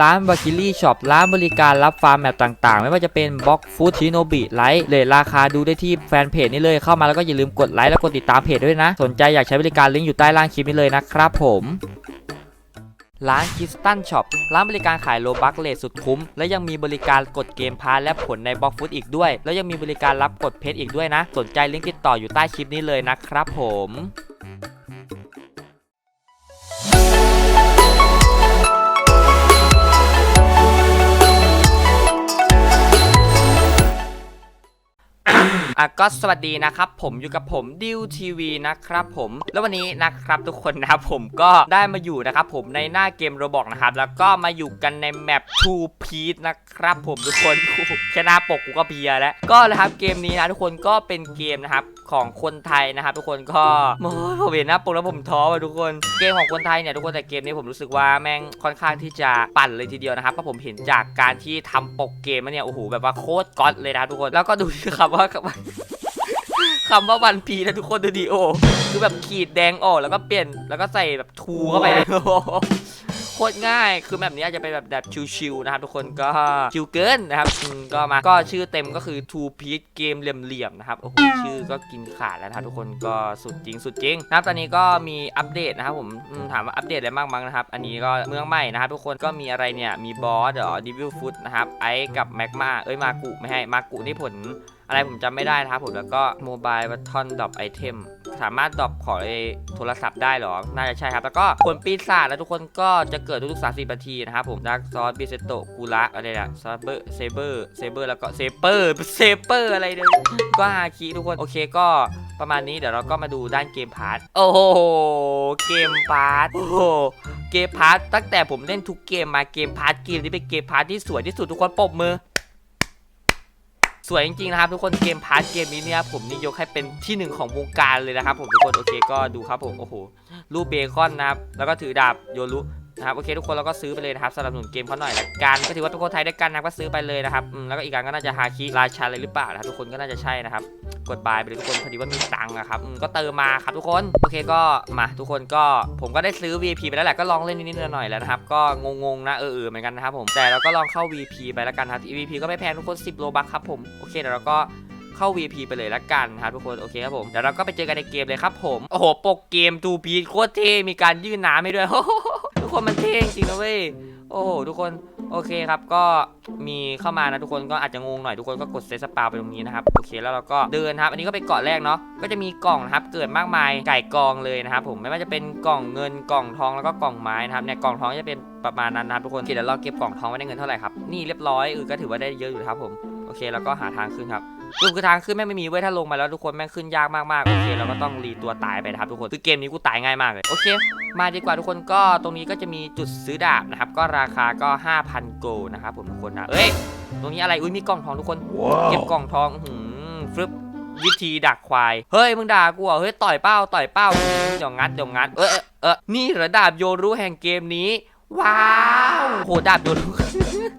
ร้านบาคิลี่ช็อปร้านบริการรับฟาร์มแมปต่างๆ ไม่ว่าจะเป็นบล็อกฟูดชิโนบิไลท์เลทราคาดูได้ที่แฟนเพจนี้เลยเข้ามาแล้วก็อย่าลืมกดไลค์และกดติดตามเพจด้วยนะ สนใจอยากใช้บริการลิงก์อยู่ใต้ล่างคลิปนี้เลยนะครับผมร้านคิสตันช็อปร้านบริการขายโลบักเลทสุดคุ้ม และยังมีบริการกดเกมพาร์และผลในบล็อกฟุตอีกด้วย แล้วยังมีบริการรับกดเพชรอีกด้วยนะ สนใจลิงก์ติดต่ออยู่ใต้คลิปนี้เลยนะครับผม อะก็สวัสดีนะครับ ผมอยู่กับผมดิวทีวีนะครับผมแล้ววันนี้นะครับทุกคนนะครับผมก็ได้มาอยู่นะครับผมในหน้าเกมโรบอกนะครับแล้วก็มาอยู่กันในแมปทูพีทนะครับผมทุกคนแค่หน้าปกกูก็เพียแล้วก็นะครับเกมนี้นะทุกคนก็เป็นเกมนะครับ ของคนไทยนะครับทุกคนก็โอ้ยผมเห็นหน้าปกแล้วผมท้อว่ะทุกคน เกมของคนไทยเนี่ยทุกคนแต่เกมนี้ผมรู้สึกว่าแม่งค่อนข้างที่จะปั่นเลยทีเดียวนะครับเพราะผมเห็นจากการที่ทำปกเกมมาเนี่ยโอ้โหแบบว่าโคตรก๊อตเลยนะครับทุกคนแล้วก็ดูครับว่าคำว่าวันพีนะทุกคนดูดีโอ คือแบบขีดแดงออกแล้วก็เปลี่ยนแล้วก็ใส่แบบทูเข้าไปโอ้โหโค ตรง่าย คือแบบนี้อาจจะเป็นแบบแบบชิวๆนะครับทุกคนก็ชิวเกินนะครับก็มาก็ชื่อเต็มก็คือ Two Piece เกมเหลี่ยมๆนะครับโอ้โหชื่อก็กินขาดแล้วนะครับทุกคนก็สุดจริงสุดจริงนะครับตอนนี้ก็มีอัปเดตนะครับผมถามว่าอัปเดตอะไรบ้างมั้งนะครับ อันนี้ก็เมืองใหม่นะครับทุกคนก็มีอะไรเนี่ยมีบอสเดี๋ยวดิวิลฟุตนะครับไอกับแมกมาเอ้ยมากุไม่ให้มากุนี่ผล อะไรผมจำไม่ได้นะครับผมแล้วก็โมบายบัตทอนดรอปไอเทมสามารถดรอปของในโทรศัพท์ได้หรอ น่าจะใช่ครับ แล้วก็ผลปีศาจแล้วทุกคนก็จะเกิดทุกๆ30นาทีนะครับผมดักซอสบิเซโตกูระอะไรนะซาเบอร์เซเบอร์เซเบอร์แล้วก็เซเปอร์เซเปอร์อะไรเนี่ยก็ฮาคิทุกคนโอเคก็ประมาณนี้เดี๋ยวเราก็มาดูด้านเกมพาร์ทโอ้โหเกมพาร์ทโอ้โหเกมพาร์ทตั้งแต่ผมเล่นทุกเกมมาเกมพาร์ทเกมนี้เป็นเกมพาร์ทที่สวยที่สุดทุกคนปรบมือ วยจริงๆนะครับทุกคนเกมพาร์ทเกมนี้เนี่ยผมนี่ยกให้เป็นที่หนึ่งของวงการเลยนะครับผมทุกคนโอเคก็ดูครับผมโอ้โหรูปเบคอนนะครับแล้วก็ถือดาบโยรุ นะครับโอเคทุกคนเราก็ซื้อไปเลยนะครับสนับสนุนเกมเขาหน่อยละกันก็ถือว่าเป็นคนไทยด้วยกันนะก็ซื้อไปเลยนะครับแล้วก็อีกการก็น่าจะฮาคิราชาเลยหรือเปล่านะครับทุกคนก็น่าจะใช่นะครับกดบายไปเลยทุกคนพอดีว่ามีตังค์อะครับก็เติมมาครับทุกคนโอเคก็มาทุกคนก็ผมก็ได้ซื้อ VP ไปแล้วแหละก็ลองเล่นนิดๆหน่อยๆแล้วนะครับก็งงๆนะเออๆเหมือนกันนะครับผมแต่เราก็ลองเข้า VP ไปแล้วกันครับ VP ก็ไม่แพงทุกคน 10โลบัคครับผมโอเคเดี๋ยวเราก็เข้า VP ไปเลยละกันครับทุกคนโอเคครับผมเดี๋ยวเราก็ไปเจอกันในเกมเลยครับผมโอ้โหปกเกมทูพีโคตรเท่มีการยื่นน้ำให้ด้วย คนมันเท่จริงนะเว้ยโอ้โหทุกคนโอเคครับก็มีเข้ามานะทุกคนก็อาจจะงงหน่อยทุกคนก็กดเซตสปาไปตรงนี้นะครับโอเคแล้วเราก็เดินครับ อันนี้ก็เป็นเกาะแรกเนาะก็จะมีกล่องนะครับเกิดมากมายไก่กองเลยนะครับผมไม่ว่าจะเป็นกล่องเงินกล่องทองแล้วก็กล่องไม้นะครับเนี่ยกล่องทองจะเป็นประมาณนั้นนะครับทุกคนเคเดี๋ยวเราเก็บกล่องทองไว้ได้เงินเท่าไหร่ครับนี่เรียบร้อยเออก็ถือว่าได้เยอะอยู่ครับผมโอเคแล้วก็หาทางขึ้นครับรูคือทางขึ้นแม่ไม่มีเว้ยถ้าลงมาแล้วทุกคนแม่งขึ้นยากมากๆโอเคเราก็ต้องรีตัวตายไปนะครับทุกคนคือเกมนี้กูตายง่ายมากเลยโอเค มาดีกว่าทุกคนก็ตรงนี้ก็จะมีจุดซื้อดาบนะครับ ก็ราคาก็ 5,000 โกลนะครับผมทุกคนนะเอ้ย ตรงนี้อะไรอุ้ยมีกล่องทองทุกคนเก็บกล่องทองอื้อหือฟึบวิธีดักควาย เฮ้ยมึงด่ากูเหรอเฮ้ยต่อยเป้าต่อยเป้าเดี๋ยวงัดเดี๋ยวงัดเออเออเออนี่เหรอดาบโยรุแห่งเกมนี้ ว้าว โหดาบโยรุ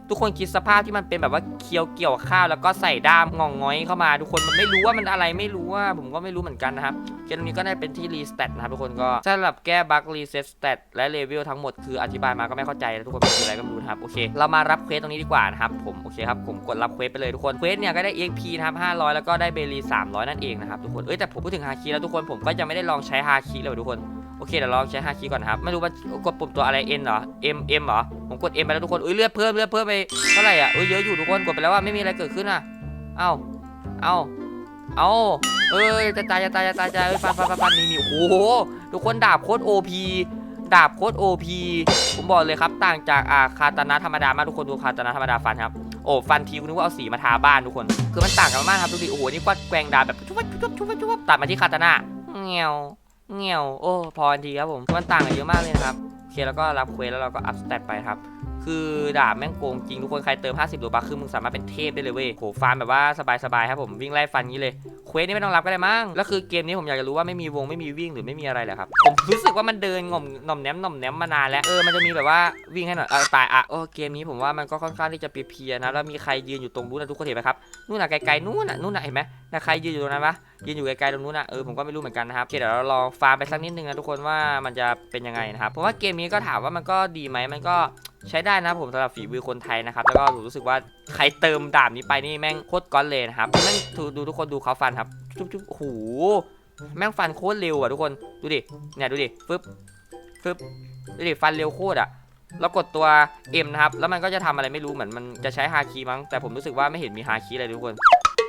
ทุกคนคิดสภาพที่มันเป็นแบบว่าเคี้ยวเกี่ยวข้าวแล้วก็ใส่ด้ามงองง้อยเข้ามา ทุกคนมันไม่รู้ว่ามันอะไรไม่รู้ว่าผมก็ไม่รู้เหมือนกันนะครับเกมนี้ก็ได้เป็นที่รีสเตตนะครับทุกคนก็สำหรับแก้บั๊กรีเซ็ตสเตตและเลเวลทั้งหมดคืออธิบายมาก็ไม่เข้าใจแล้วทุกคนเป็นอะไรก็ไม่รู้นะครับโอเค เรามารับเควสตรงนี้ดีกว่านะครับผมโอเคครับผมกดรับเควสไปเลยทุกคนเควสเนี่ยก็ได้ EXP นะครับ500 แล้วก็ได้เบลี300 นั่นเองนะครับทุกคนเอ้ยแต่ผมพูดถึงฮาคีแล้วทุกคนผมก็ยังไม่ได้ลองใช้ฮาคีเลยทุกคน อเคเดี๋ยวลองใช้ฮาคีย์ก่อนนะครับ ไม่รู้ว่ากดปุ่มตัวอะไร N เหรอ M M เหรอ ผมกด M ไปแล้วทุกคนเอ้ยเลือดเพิ่มเลือดเพิ่มไปเท่าไหร่อะเอ้ยเยอะอยู่ทุกคน กดไปแล้วว่าไม่มีอะไรเกิดขึ้นอะ เอ้า เอ้า เอ้า เอ้ยจะตายจะตายจะตายจะเอ้ยฟันฟันฟันฟันนี่นี่โอ้โห ทุกคนดาบโคตร OP ดาบโคตร OP ผมบอกเลยครับ ต่างจากอาคาตานะธรรมดามากทุกคนดูคาตานะธรรมดาฟันครับ โอ้ฟันทีคุณนึกว่าเอาสีมาทาบ้านทุกคน คือมันต่างกันมากครับดูดิ โอ้โห นี่กวัดแกว่งดาบแบบชุบชุบชุบชุบชุบตัดมาที่คาตานะเงี้ยว เงี้ยวโอ้พอทันทีครับผมมันต่างกันเยอะมากเลยนะครับโอเคแล้วก็รับเควสแล้วเราก็อัพสเตตไปครับ คือดาบแม่งโกงจริงทุกคนใครเติม 50โลบัคคือมึงสามารถเป็นเทพได้เลยเว้ยโหฟาร์มแบบว่าสบายๆครับผมวิ่งไล่ฟันนี้เลยเควสนี่ไม่ต้องรับก็ได้มั้งแล้วคือเกมนี้ผมอยากจะรู้ว่าไม่มีวงไม่มีวิ่งหรือไม่มีอะไรเลยครับผมรู้สึกว่ามันเดินงอมหน่อมแนมหน่อมแนมมานานแล้วเออมันจะมีแบบว่าวิ่งให้หน่อยเออตายอะโอ้เกมนี้ผมว่ามันก็ค่อนข้างที่จะเพียๆนะแล้วมีใครยืนอยู่ตรงนู้นนะทุกคนเห็นไหมครับนู่นน่ะไกลๆนู่นน่ะนู่นน่ะเห็นไหมนะใครยืนอยู่ตรงนั้นปะยืนอยู่ไกลๆตรงนู้นนะเออผมก็ไม่รู้เหมือนกันนะครับโอเคเดี๋ยวเราลองฟาร์มไปสักนิดนึงนะทุกคนว่ามันจะเป็นยังไงนะครับผมว่าเกมนี้ก็ถามว่ามันก็ดีไหมมันก็ ใช้ได้นะครับผมสำหรับฝีมือคนไทยนะครับ แล้วก็ผมรู้สึกว่าใครเติมดาบนี้ไปนี่แม่งโคตรก้อนเลยนะครับแม่งดูทุกคนดูเขาฟันครับจุ๊บจุ๊บโอ้โหแม่งฟันโคตรเร็วอะทุกคนดูดิเนี่ยดูดิฟึบฟึบดูดิฟันเร็วโคตรอะแล้วกดตัว M นะครับ แล้วมันก็จะทำอะไรไม่รู้เหมือนมันจะใช้ฮาคีมั้ง แต่ผมรู้สึกว่าไม่เห็นมีฮาคีเลยทุกคน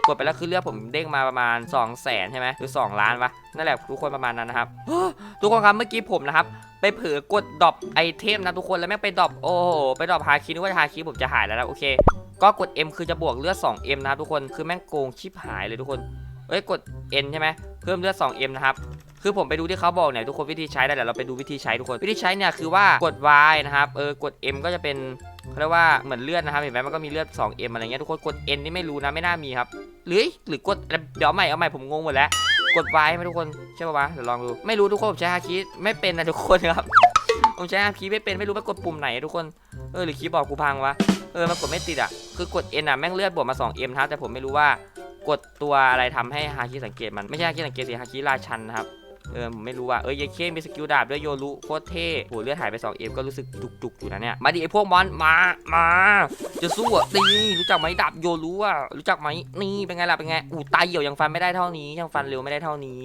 กดไปแล้วคือเลือดผมเด้งมาประมาณ 2 0 0แสนใช่ไหมหรือ 2 ล้านวะนั่นแหละทุกคนประมาณนั้นนะครับ ทุกคนครับเมื่อกี้ผมนะครับ ไปเผลอกดดรอปไอเทมนะทุกคนแล้วแม่งไปดรอปโอ้โหไปดรอปฮาคินึกว่าฮาคิผมจะหายแล้วนะโอเค ก็กด M คือจะบวกเลือด 2M นะครับทุกคนคือแม่งโกงชิบหายเลยทุกคนเอ้ยกด N ใช่ไหมเพิ่มเลือด 2M นะครับคือผมไปดูที่เขาบอกเนี่ยทุกคนวิธีใช้ได้เดี๋ยวเราไปดูวิธีใช้ทุกคนวิธีใช้เนี่ยคือว่ากด Y นะครับเออกด M ก็จะเป็นเขาเรียกว่าเหมือนเลือดนะครับเห็นไหมมันก็มีเลือด 2M อะไรเงี้ยทุกคนกด N นี่ไม่รู้นะไม่น่ามีครับหรือหรือกดเดี๋ยวใหม่เอาใหม่ผมงงหมดแล้ว กดไว้ไหมทุกคนใช่ปะวะเดี๋ยวลองดูไม่รู้ทุกคนผมใช้ฮาคิไม่เป็นนะทุกคนครับผมใช้ฮาคิไม่เป็นไม่รู้ไปกดปุ่มไหนทุกคนเออหรือคีย์บอร์ดกูพังวะเออมันกดไม่ติดอะคือกด N อะแม่งเลือดบวกมา 2M นะครับแต่ผมไม่รู้ว่ากดตัวอะไรทำให้ฮาคิสังเกตมันไม่ใช่ฮาคิสังเกตสิฮาคิราชันนะครับ เออผมไม่รู้ว่าเออเยเคมีสกิลดาบด้วยโยรุโคตรเท่โหเลือดหายไป 2M ก็รู้สึกจุกๆอยู่นะเนี่ยมาดิไอพวกมอนมามาจะสู้อะตีรู้จักไหมดาบโยรุอะรู้จักไหมนี่เป็นไงล่ะเป็นไงอู้ตายเหี่ยวยังฟันไม่ได้เท่านี้ยังฟันเร็วไม่ได้เท่านี้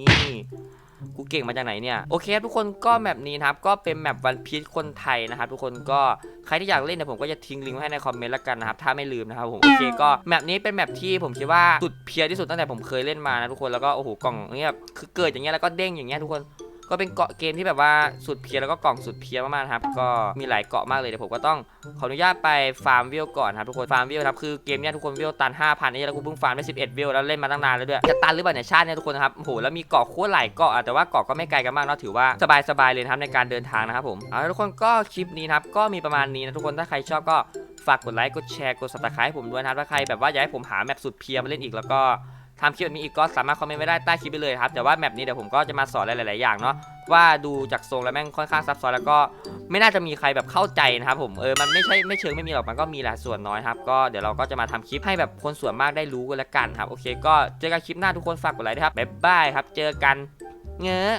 กูเก่งมาจากไหนเนี่ยโอเคครับทุกคนก็แมปนี้นะครับก็เป็นแมปวันพีชคนไทยนะครับทุกคนก็ใครที่อยากเล่นเนี่ยผมก็จะทิ้งลิงก์ไว้ให้ในคอมเมนต์แล้วกันนะครับถ้าไม่ลืมนะครับผมโอเคก็แมปนี้เป็นแมปที่ผมคิดว่าสุดเพียร์ที่สุดตั้งแต่ผมเคยเล่นมานะทุกคนแล้วก็โอ้โหกล่องเนี้ยคือเกิดอย่างเงี้ยแล้วก็เด้งอย่างเงี้ยทุกคน ก็เป็นเกาะเกมที่แบบว่าสุดเพียแล้วก็กล่องสุดเพียมากๆนะครับ ก็มีหลายเกาะมากเลยเดี๋ยวผมก็ต้องขออนุญาตไปฟาร์มวิวก่อนครับทุกคนฟาร์มวิวครับคือเกมเนี้ยทุกคนวิวตัน5,000นี่แล้วกูเพิ่งฟาร์มได้11วิวแล้วเล่นมาตั้งนานแล้วด้วยจะตันหรือเปล่าเนี่ยชาติเนี่ยทุกคนนะครับโอ้โหแล้วมีเกาะโคตรหลายเกาะอะแต่ว่าเกาะก็ไม่ไกลกันมากเนาะถือว่าสบายๆเลยครับในการเดินทางนะครับผมเอาทุกคนก็คลิปนี้ครับก็มีประมาณนี้นะทุกคนถ้าใครชอบก็ฝากกดไลค์กดแชร์กด subscribe ให้ผมด้วยนะครับถ้าใครแบบว่าอยากให้ผมหาแมปสุดเพียมาเล่นอีกแล้วก็ ทำคลิปแบบนี้อีกก็สามารถคอมเมนต์ไว้ได้ใต้คลิปไปเลยครับแต่ว่าแมปนี้เดี๋ยวผมก็จะมาสอนหลาย ๆ อย่างเนาะว่าดูจากทรงแล้วแม่งค่อนข้างซับซ้อนแล้วก็ไม่น่าจะมีใครแบบเข้าใจนะครับผมเออมันไม่ใช่ไม่เชิงไม่มีหรอกมันก็มีแหละส่วนน้อยครับก็เดี๋ยวเราก็จะมาทำคลิปให้แบบคนส่วนมากได้รู้กันละกันครับโอเค ก็เจอกันคลิปหน้าทุกคนฝากกดไลค์ด้วยครับบ๊ายบายครับ เจอกันเงอะ